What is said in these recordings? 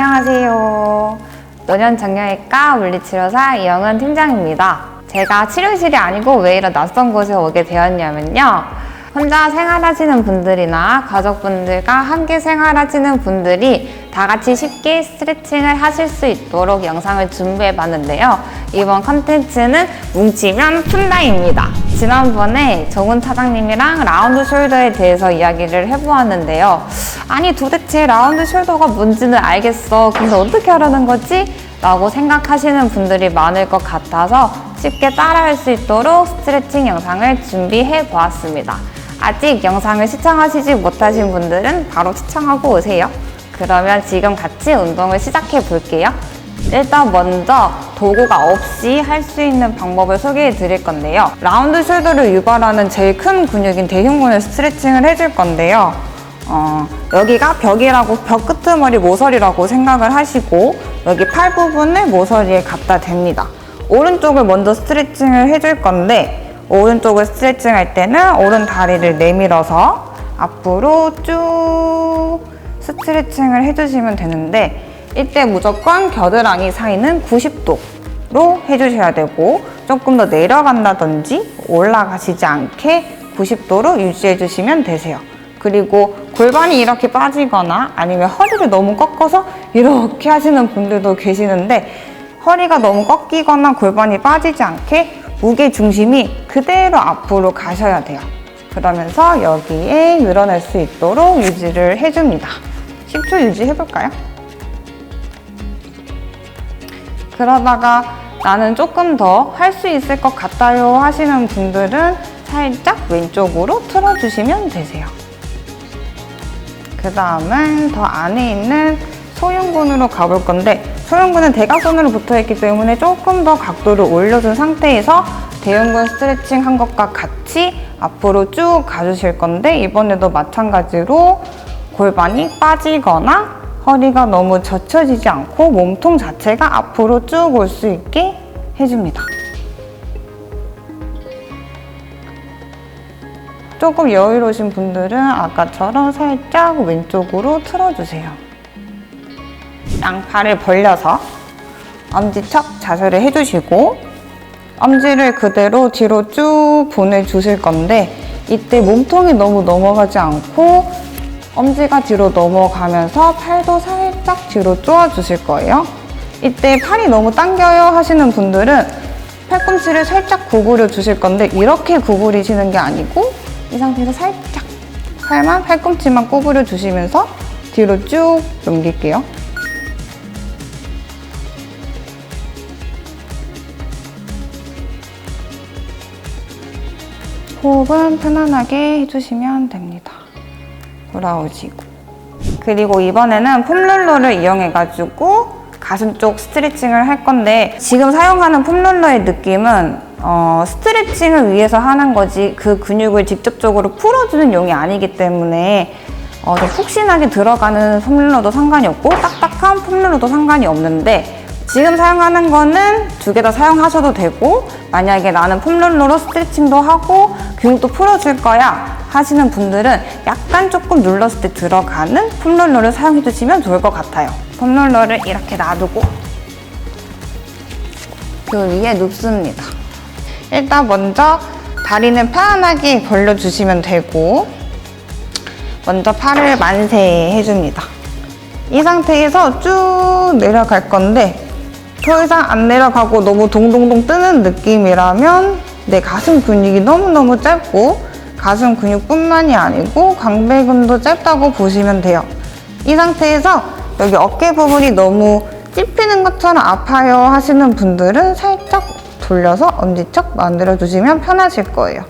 안녕하세요. 노년정형외과 물리치료사 이영은 팀장입니다. 제가 치료실이 아니고 왜 이런 낯선 곳에 오게 되었냐면요. 혼자 생활하시는 분들이나 가족분들과 함께 생활하시는 분들이 다 같이 쉽게 스트레칭을 하실 수 있도록 영상을 준비해 봤는데요. 이번 컨텐츠는 뭉치면 푼다입니다. 지난번에 정훈 차장님이랑 라운드 숄더에 대해서 이야기를 해보았는데요. 아니 도대체 라운드 숄더가 뭔지는 알겠어. 근데 어떻게 하라는 거지? 라고 생각하시는 분들이 많을 것 같아서 쉽게 따라할 수 있도록 스트레칭 영상을 준비해 보았습니다. 아직 영상을 시청하시지 못하신 분들은 바로 시청하고 오세요. 그러면 지금 같이 운동을 시작해 볼게요. 일단 먼저 도구가 없이 할 수 있는 방법을 소개해 드릴 건데요. 라운드 숄더를 유발하는 제일 큰 근육인 대흉근을 스트레칭을 해줄 건데요. 어, 여기가 벽이라고 벽 끄트머리 모서리라고 생각을 하시고 여기 팔 부분을 모서리에 갖다 댑니다. 오른쪽을 먼저 스트레칭을 해줄 건데 오른쪽을 스트레칭 할 때는 오른 다리를 내밀어서 앞으로 쭉 스트레칭을 해주시면 되는데 이때 무조건 겨드랑이 사이는 90도로 해주셔야 되고 조금 더 내려간다든지 올라가시지 않게 90도로 유지해 주시면 되세요. 그리고 골반이 이렇게 빠지거나 아니면 허리를 너무 꺾어서 이렇게 하시는 분들도 계시는데 허리가 너무 꺾이거나 골반이 빠지지 않게 무게 중심이 그대로 앞으로 가셔야 돼요. 그러면서 여기에 늘어날 수 있도록 유지를 해줍니다. 10초 유지해볼까요? 그러다가 나는 조금 더 할 수 있을 것 같아요 하시는 분들은 살짝 왼쪽으로 틀어주시면 되세요. 그 다음은 더 안에 있는 소흉근으로 가볼 건데 소흉근은 대각선으로 붙어 있기 때문에 조금 더 각도를 올려준 상태에서 대흉근 스트레칭 한 것과 같이 앞으로 쭉 가주실 건데 이번에도 마찬가지로 골반이 빠지거나 허리가 너무 젖혀지지 않고 몸통 자체가 앞으로 쭉 올 수 있게 해줍니다. 조금 여유로우신 분들은 아까처럼 살짝 왼쪽으로 틀어주세요. 양팔을 벌려서 엄지척 자세를 해주시고 엄지를 그대로 뒤로 쭉 보내주실 건데 이때 몸통이 너무 넘어가지 않고 엄지가 뒤로 넘어가면서 팔도 살짝 뒤로 쪼아주실 거예요. 이때 팔이 너무 당겨요 하시는 분들은 팔꿈치를 살짝 구부려 주실 건데 이렇게 구부리시는 게 아니고 이 상태에서 살짝 팔만 팔꿈치만 구부려 주시면서 뒤로 쭉 넘길게요. 호흡은 편안하게 해주시면 됩니다. 돌아오시고. 그리고 이번에는 폼롤러를 이용해가지고 가슴 쪽 스트레칭을 할 건데 지금 사용하는 폼롤러의 느낌은 어, 스트레칭을 위해서 하는 거지 그 근육을 직접적으로 풀어주는 용이 아니기 때문에 어, 좀 푹신하게 들어가는 폼롤러도 상관이 없고 딱딱한 폼롤러도 상관이 없는데 지금 사용하는 거는 두 개 다 사용하셔도 되고 만약에 나는 폼롤러로 스트레칭도 하고 근육도 풀어줄 거야 하시는 분들은 약간 조금 눌렀을 때 들어가는 폼롤러를 사용해 주시면 좋을 것 같아요. 폼롤러를 이렇게 놔두고 그 위에 눕습니다. 일단 먼저 다리는 편안하게 벌려주시면 되고 먼저 팔을 만세 해 줍니다. 이 상태에서 쭉 내려갈 건데 더 이상 안 내려가고 너무 동동동 뜨는 느낌이라면 내 가슴 근육이 너무너무 짧고 가슴 근육뿐만이 아니고 광배근도 짧다고 보시면 돼요. 이 상태에서 여기 어깨 부분이 너무 찝히는 것처럼 아파요 하시는 분들은 살짝 돌려서 엄지척 만들어 주시면 편하실 거예요.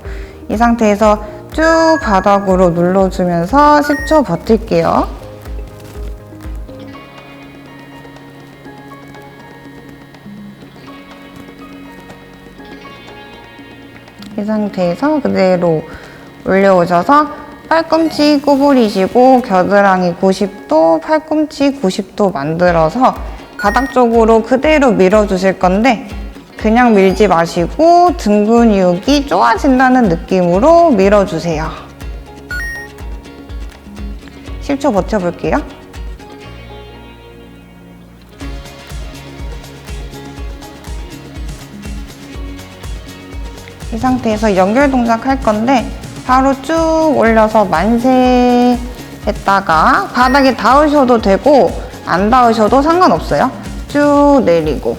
이 상태에서 쭉 바닥으로 눌러주면서 10초 버틸게요. 이 상태에서 그대로 올려오셔서 팔꿈치 구부리시고 겨드랑이 90도, 팔꿈치 90도 만들어서 바닥 쪽으로 그대로 밀어주실 건데 그냥 밀지 마시고 등 근육이 쪼아진다는 느낌으로 밀어주세요. 10초 버텨볼게요. 이 상태에서 연결 동작 할 건데 바로 쭉 올려서 만세 했다가 바닥에 닿으셔도 되고 안 닿으셔도 상관없어요. 쭉 내리고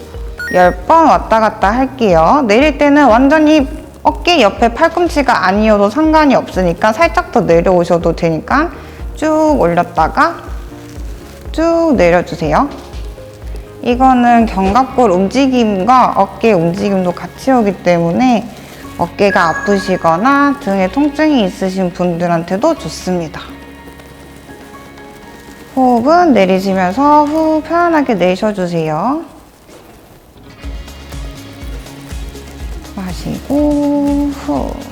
10번 왔다 갔다 할게요. 내릴 때는 완전히 어깨 옆에 팔꿈치가 아니어도 상관이 없으니까 살짝 더 내려오셔도 되니까 쭉 올렸다가 쭉 내려주세요. 이거는 견갑골 움직임과 어깨 움직임도 같이 오기 때문에 어깨가 아프시거나 등에 통증이 있으신 분들한테도 좋습니다. 호흡은 내리시면서 후 편안하게 내쉬어주세요. 마시고 후.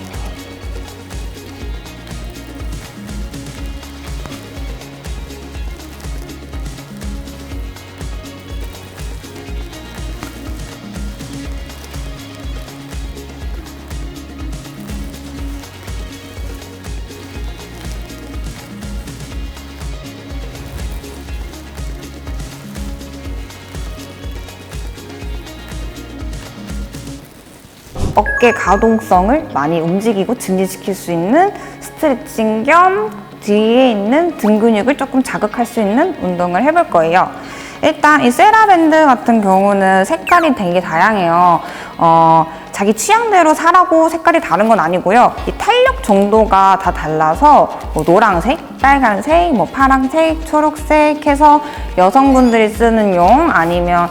어깨 가동성을 많이 움직이고 증진시킬 수 있는 스트레칭 겸 뒤에 있는 등 근육을 조금 자극할 수 있는 운동을 해볼 거예요. 일단 이 세라밴드 같은 경우는 색깔이 되게 다양해요. 어, 자기 취향대로 사라고 색깔이 다른 건 아니고요. 이 탄력 정도가 다 달라서 뭐 노란색, 빨간색, 뭐 파란색, 초록색 해서 여성분들이 쓰는 용 아니면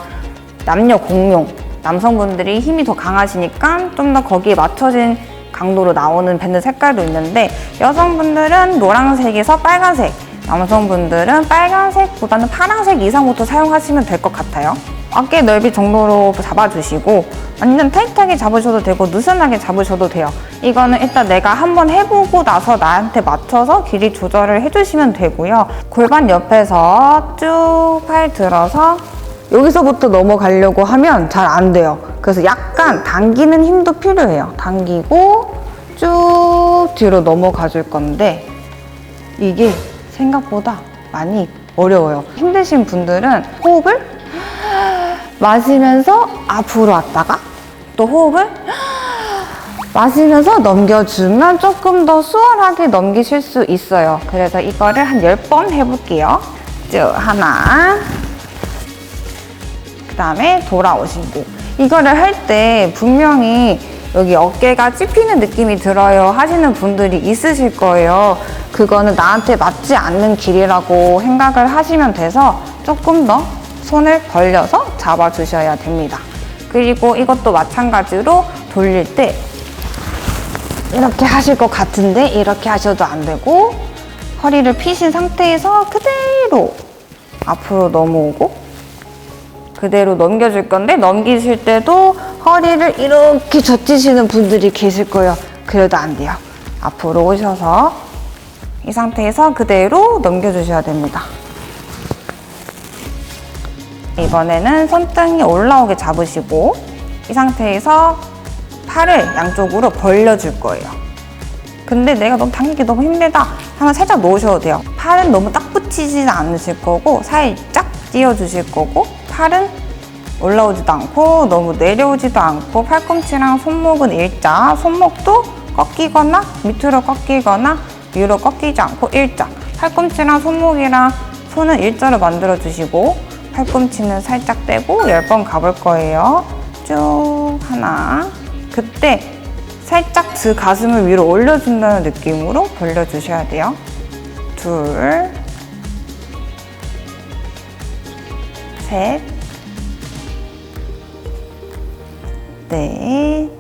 남녀 공용 남성분들이 힘이 더 강하시니까 좀 더 거기에 맞춰진 강도로 나오는 밴드 색깔도 있는데 여성분들은 노란색에서 빨간색 남성분들은 빨간색보다는 파란색 이상부터 사용하시면 될 것 같아요. 어깨 넓이 정도로 잡아주시고 완전 타이트하게 잡으셔도 되고 느슨하게 잡으셔도 돼요. 이거는 일단 내가 한번 해보고 나서 나한테 맞춰서 길이 조절을 해주시면 되고요. 골반 옆에서 쭉 팔 들어서 여기서부터 넘어가려고 하면 잘 안 돼요. 그래서 약간 당기는 힘도 필요해요. 당기고 쭉 뒤로 넘어가 줄 건데 이게 생각보다 많이 어려워요. 힘드신 분들은 호흡을 마시면서 앞으로 왔다가 또 호흡을 마시면서 넘겨주면 조금 더 수월하게 넘기실 수 있어요. 그래서 이거를 한 10번 해볼게요. 쭉 하나 그 다음에 돌아오시고 이거를 할 때 분명히 여기 어깨가 찝히는 느낌이 들어요 하시는 분들이 있으실 거예요. 그거는 나한테 맞지 않는 길이라고 생각을 하시면 돼서 조금 더 손을 벌려서 잡아 주셔야 됩니다. 그리고 이것도 마찬가지로 돌릴 때 이렇게 하실 것 같은데 이렇게 하셔도 안 되고 허리를 피신 상태에서 그대로 앞으로 넘어오고 그대로 넘겨줄 건데 넘기실 때도 허리를 이렇게 젖히시는 분들이 계실 거예요. 그래도 안 돼요. 앞으로 오셔서 이 상태에서 그대로 넘겨주셔야 됩니다. 이번에는 손등이 올라오게 잡으시고 이 상태에서 팔을 양쪽으로 벌려줄 거예요. 근데 내가 너무 당기기 너무 힘들다 하면 살짝 놓으셔도 돼요. 팔은 너무 딱 붙이지는 않으실 거고 살짝 띄워주실 거고 팔은 올라오지도 않고 너무 내려오지도 않고 팔꿈치랑 손목은 일자 손목도 꺾이거나 밑으로 꺾이거나 위로 꺾이지 않고 일자. 팔꿈치랑 손목이랑 손은 일자로 만들어 주시고 팔꿈치는 살짝 떼고 10번 가볼 거예요. 쭉 하나. 그때 살짝 드 가슴을 위로 올려준다는 느낌으로 벌려주셔야 돼요. 둘 셋, 넷.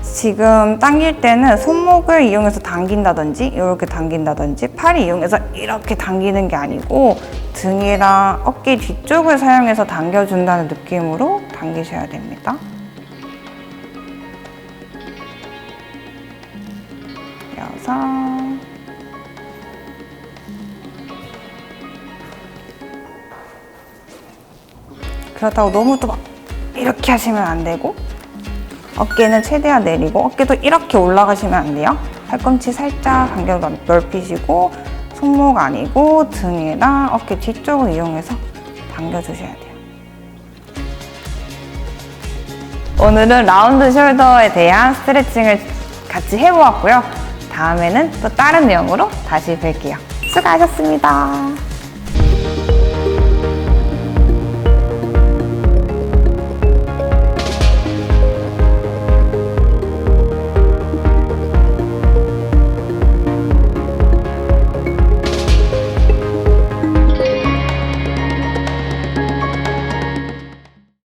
지금 당길 때는 손목을 이용해서 당긴다든지 이렇게 당긴다든지 팔을 이용해서 이렇게 당기는 게 아니고 등이랑 어깨 뒤쪽을 사용해서 당겨준다는 느낌으로 당기셔야 됩니다. 여섯 그렇다고 너무 또 막 이렇게 하시면 안 되고 어깨는 최대한 내리고 어깨도 이렇게 올라가시면 안 돼요. 팔꿈치 살짝 간격 넓- 넓히시고 손목 아니고 등이랑 어깨 뒤쪽을 이용해서 당겨주셔야 돼요. 오늘은 라운드 숄더에 대한 스트레칭을 같이 해보았고요. 다음에는 또 다른 내용으로 다시 뵐게요. 수고하셨습니다.